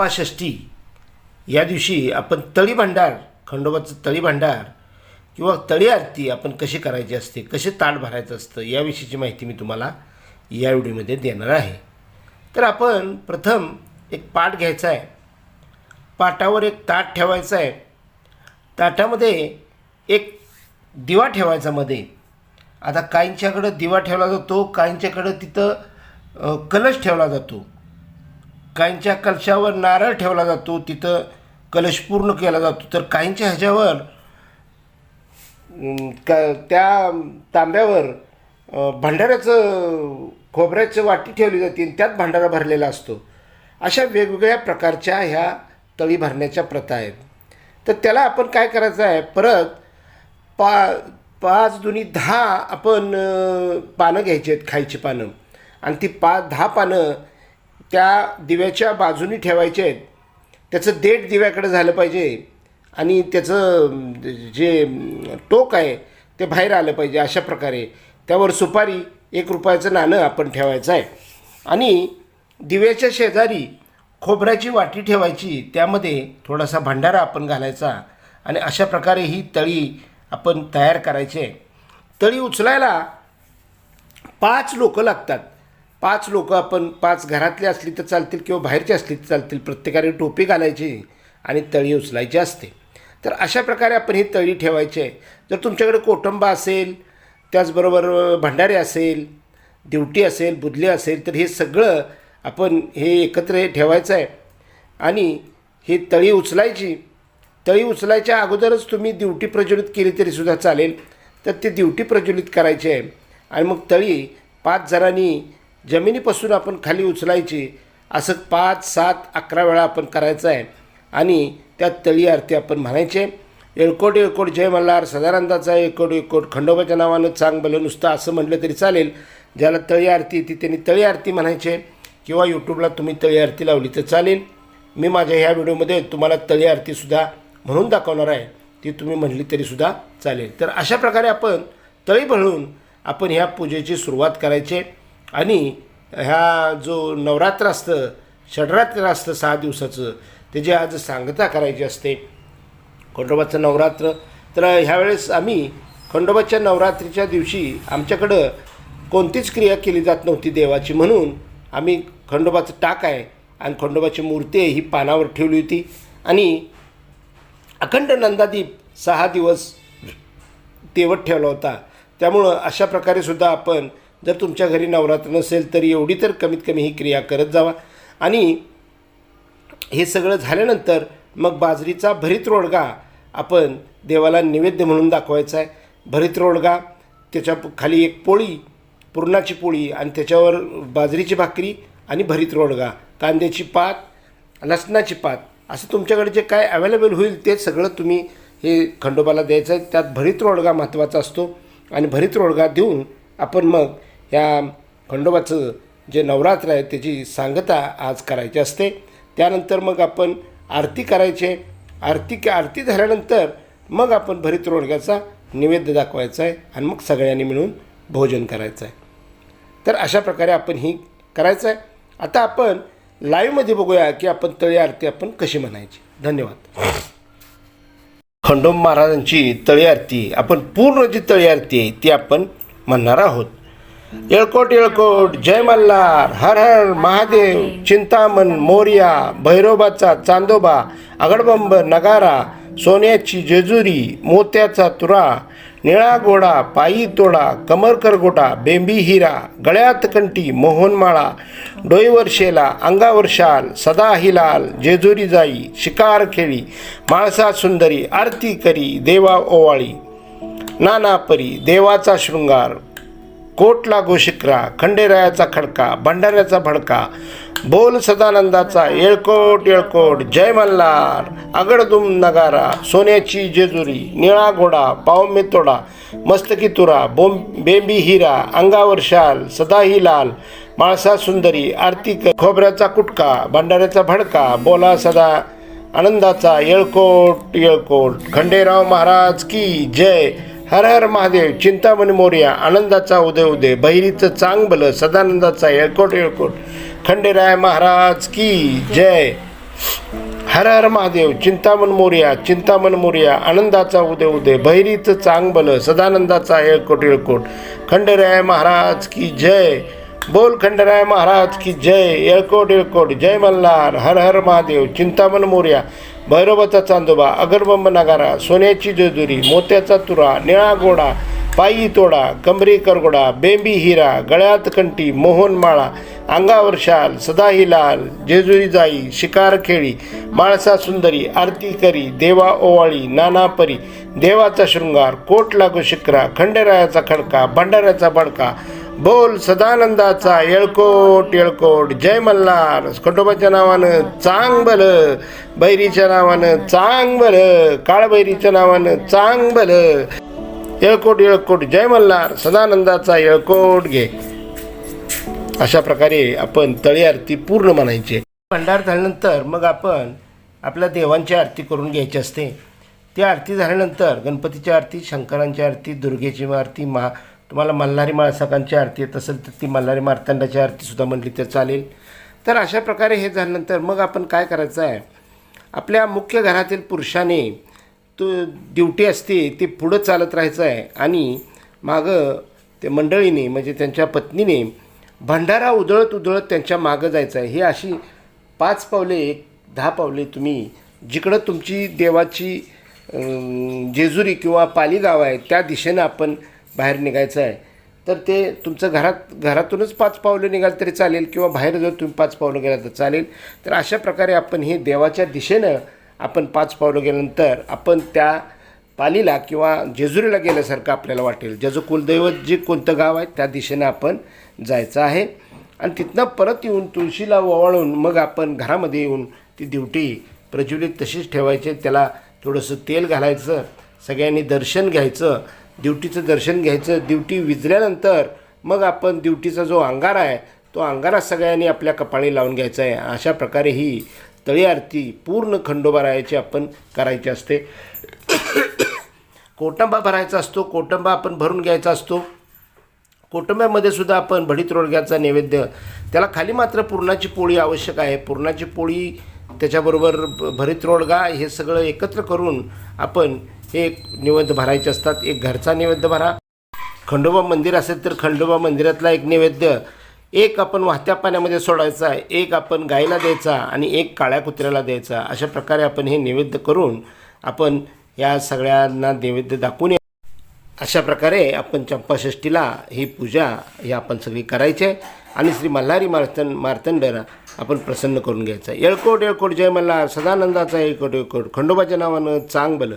षष्टी. या दिवशी आपण तळी भांडार खंडोबाचं तळी भांडार किंवा तळी आरती आपण कशी करायची असते कसे ताट भरायचं असतं याविषयीची माहिती मी तुम्हाला या व्हिडिओमध्ये देणार आहे. तर आपण प्रथम एक पाट घ्यायचा आहे. पाटावर एक ताट ठेवायचं आहे. ताटामध्ये एक दिवा ठेवायचा मध्ये. आता काहींच्याकडं दिवा ठेवला जातो काहींच्याकडं तिथं कलश ठेवला जातो. काहींच्या कलशावर नारळ ठेवला जातो तिथं कलश पूर्ण केला जातो. तर काहींच्या ह्याच्यावर क त्या तांब्यावर भंडाऱ्याचं खोबऱ्याचं वाटी ठेवली जाते आणि त्यात भांडारा भरलेला असतो. अशा वेगवेगळ्या प्रकारच्या ह्या तळी भरण्याच्या प्रथा आहेत. तर त्याला आपण काय करायचं आहे? परत पा पाच दुनी दहा आपण पानं घ्यायची आहेत खायची पानं. आणि ती पा दहा पानं त्या दिव्याच्या बाजूनी ठेवायचे आहेत. त्याचं देठ दिव्याकडे झालं पाहिजे आणि त्याचं जे टोक आहे ते बाहेर आलं पाहिजे अशा प्रकारे. त्यावर सुपारी एक रुपयाचं नाणं आपण ठेवायचं आहे. आणि दिव्याच्या शेजारी खोबऱ्याची वाटी ठेवायची त्यामध्ये थोडासा भंडारा आपण घालायचा आणि अशा प्रकारे ही तळी आपण तयार करायची आहे. तळी उचलायला पाच लोकं लागतात. पाच लोक आपण पाच घरातले असली तर चालतील किंवा बाहेरचे असली तर चालतील प्रत्येकाने टोपी घालायची आणि तळी उचलायची असते. तर अशा प्रकारे आपण ही तळी ठेवायची आहे. जर तुमच्याकडे कोटंबा असेल त्याचबरोबर भंडारे असेल दिवटी असेल बुदली असेल तर हे सगळं आपण हे एकत्र ठेवायचं आहे. आणि ही तळी उचलायची. तळी उचलायच्या अगोदरच तुम्ही दिवटी प्रज्वलित केली तरीसुद्धा चालेल. तर ती दिवटी प्रज्वलित करायची आहे. आणि मग तळी पाच जणांनी जमिनीपासून आपण खाली उचलायची असं पाच सात अकरा वेळा आपण करायचं आहे. आणि त्या तळी आरती आपण म्हणायचे येळकोट येळकोट जय मल्हार सदानंदाचा येळकोट येळकोट खंडोबाच्या नावानं चांग भलं नुसतं असं म्हटलं तरी चालेल. ज्याला तळी आरती येते त्यांनी तळी आरती म्हणायचे किंवा यूट्यूबला तुम्ही तळी आरती लावली तर चालेल. मी माझ्या ह्या व्हिडिओमध्ये तुम्हाला तळी आरतीसुद्धा म्हणून दाखवणार आहे. ती तुम्ही म्हणली तरीसुद्धा चालेल. तर अशा प्रकारे आपण तळी भळून आपण ह्या पूजेची सुरुवात करायचे आणि ह्या जो नवरात्र असतं षडरात्र असतं सहा दिवसाचं त्याची आज सांगता करायची असते खंडोबाचं नवरात्र. तर ह्यावेळेस आम्ही खंडोबाच्या नवरात्रीच्या दिवशी आमच्याकडं कोणतीच क्रिया केली जात नव्हती देवाची म्हणून आम्ही खंडोबाचं टाक आहे आणि खंडोबाची मूर्ती आहे ही पानावर ठेवली होती. आणि अखंड नंदादीप सहा दिवस तेवत ठेवला होता. त्यामुळं अशा प्रकारे सुद्धा आपण जर तुमच्या घरी नवरात्र नसेल तरी एवढी तर कमीत कमी ही क्रिया करत जावा. आणि हे सगळं झाल्यानंतर मग बाजरीचा भरीत रोडगा आपण देवाला नैवेद्य म्हणून दाखवायचा आहे. भरीत रोडगा त्याच्याखाली एक पोळी पुरणाची पोळी आणि त्याच्यावर बाजरीची भाकरी आणि भरीत रोडगा कांद्याची पात लसणाची पात असं तुमच्याकडे जे काय अवेलेबल होईल ते सगळं तुम्ही हे खंडोबाला द्यायचं आहे. त्यात भरीत रोडगा महत्त्वाचा असतो. आणि भरीत रोडगा देऊन आपण मग या खंडोबाचं जे नवरात्र आहे त्याची सांगता आज करायची असते. त्यानंतर मग आपण आरती करायचे आरती आरती झाल्यानंतर मग आपण भरीत रोडग्याचा नैवेद्य दाखवायचा आहे आणि मग सगळ्यांनी मिळून भोजन करायचं आहे. तर अशा प्रकारे आपण ही करायचं आहे. आता आपण लाईव्हमध्ये बघूया की आपण तळी आरती आपण कशी म्हणायची. धन्यवाद. खंडोब महाराजांची तळी आरती आपण पूर्ण जी तळी आरती आहे ती आपण म्हणणार आहोत. येळकोट येळकोट जय मल्हार हर हर महादेव चिंतामण मोर्या भैरोबाचा चांदोबा अगडबंब नगारा सोन्याची जेजुरी मोत्याचा तुरा निळा गोडा पायी तोडा कमरकर गोटा बेंबी हिरा गळ्यात कंटी मोहनमाळा डोईवर शेला अंगावर शाल सदा हिलाल जेजुरी जाई शिकार खेळी माळसा सुंदरी आरती करी देवा ओवाळी नाना परी देवाचा शृंगार कोटला गोशिक्रा खंडेरायाचा खडका भंडाऱ्याचा भडका. बोल सदानंदाचा येळकोट येळकोट जय मल्हार. अगडदुम नगारा सोन्याची जेजुरी निळा घोडा पाव मेतोडा मस्तकी तुरा बोम बेंबी हिरा अंगावर शाल सदाही लाल. माळसा सुंदरी आरती खोबऱ्याचा कुटका भंडाऱ्याचा भडका बोला सदा आनंदाचा येळकोट येळकोट. खंडेराव महाराज की जय. हर हर महादेव चिंतामणी मोर्या आनंदाचा उदय उदय बहिरीचं चांग भलं सदानंदाचा येळकोट येळकोट. खंडेराय महाराज की जय. हर हर महादेव चिंतामण मोर्या चिंतामण मोर्या आनंदाचा उदय उदय बहिरीचं चांग बल सदानंदाचा येळकोट येळकोट. खंडेराय महाराज की जय. बोल खंडराय महाराज की जय. येळकोट येळकोट. जय मल्हार. हर हर महादेव चिंतामण मोर्या भैरवाचा चांदोबा अगरबंब नगारा सोन्याची जेजुरी मोत्याचा तुरा निळा गोडा पायी तोडा कमरी करगोडा बेंबी हिरा गळ्यात कंठी मोहनमाळा अंगावर शाल सदाही लाल जेजुरी जाई शिकार खेळी माळसा सुंदरी आरती करी देवा ओवाळी नाना परी देवाचा शृंगार कोट लागू शिकरा खंडेरायाचा खडका भंडाऱ्याचा भडका बोल सदानंदाचा येळकोट येळकोट. जय मल्हार. खंडोबाच्या नावानं चांग बल बैरीच्या नावानं चांग बल काळबैरीच्या नावानं चांग बल येळकोट येळकोट. जय मल्हार. सदानंदाचा येळकोट घे. अशा प्रकारे आपण तळी आरती पूर्ण म्हणायची. भंडार झाल्यानंतर मग आपण आपल्या देवांची आरती करून घ्यायची असते. ती आरती झाल्यानंतर गणपतीची आरती शंकरांची आरती दुर्गेची आरती मा तुम्हाला मल्हारी माळसाकांची आरती येत असेल तर ती मल्हारी मार्तंडाची आरतीसुद्धा म्हटली तर चालेल. तर अशा प्रकारे हे झाल्यानंतर मग आपण काय करायचं आहे? आपल्या मुख्य घरातील पुरुषाने तो ड्युटी असते ती पुढं चालत राहायचं आहे आणि मागं ते मंडळीने म्हणजे त्यांच्या पत्नीने भंडारा उधळत उधळत त्यांच्या मागं जायचं आहे. ही अशी पाच पावले एक दहा पावले तुम्ही जिकडं तुमची देवाची जेजुरी किंवा पाली गाव आहे त्या दिशेनं आपण बाहेर निघायचं आहे तर ते तुमचं घरात घरातूनच पाच पावलं निघाल तरी चालेल किंवा बाहेर जर तुम्ही पाच पावलं गेला तर चालेल. तर अशा प्रकारे आपण हे देवाच्या दिशेनं आपण पाच पावलं गेल्यानंतर आपण त्या पालीला किंवा जेजुरीला गेल्यासारखं आपल्याला वाटेल. ज्याचं कुलदैवत जे कोणतं गाव आहे त्या दिशेनं आपण जायचं आहे. आणि तिथनं परत येऊन तुळशीला ओवाळून मग आपण घरामध्ये येऊन ती ड्युटी प्रज्वलित तशीच ठेवायची त्याला थोडंसं तेल घालायचं सगळ्यांनी दर्शन घ्यायचं ड्युटीचं दर्शन घ्यायचं ड्युटी विजल्यानंतर मग आपण ड्युटीचा जो अंगारा आहे तो अंगारा सगळ्यांनी आपल्या कपाळी लावून घ्यायचा आहे. अशा प्रकारे ही तळी आरती पूर्ण खंडोबारायाची आपण करायची असते. कोटंबा भरायचा असतो कोटंबा आपण भरून घ्यायचा असतो. कोटंब्यामध्ये सुद्धा आपण भडीत रोडग्याचा नैवेद्य त्याला खाली मात्र पुरणाची पोळी आवश्यक आहे. पुरणाची पोळी त्याच्याबरोबर भरीत रोडगा हे सगळं एकत्र करून आपण एक निवेद्य भरायचे असतात एक घरचा नैवेद्य भरा. खंडोबा मंदिर असेल तर खंडोबा मंदिरातला एक नैवेद्य. एक आपण वाहत्या पाण्यामध्ये सोडायचा एक आपण गायला द्यायचा आणि एक काळ्या कुत्र्याला द्यायचा. अशा प्रकारे आपण हे नैवेद्य करून आपण या सगळ्यांना नैवेद्य दाखवून या- अशा प्रकारे आपण चंपाषष्टीला ही पूजा ही आपण सगळी करायची आहे आणि श्री मल्हारी मार्तन मार्तंडरा आपण प्रसन्न करून घ्यायचा. आहे येळकोट येळकोट जय मल्हार सदानंदाचा येळकोट येळकोट. खंडोबाच्या नावानं चांग बलं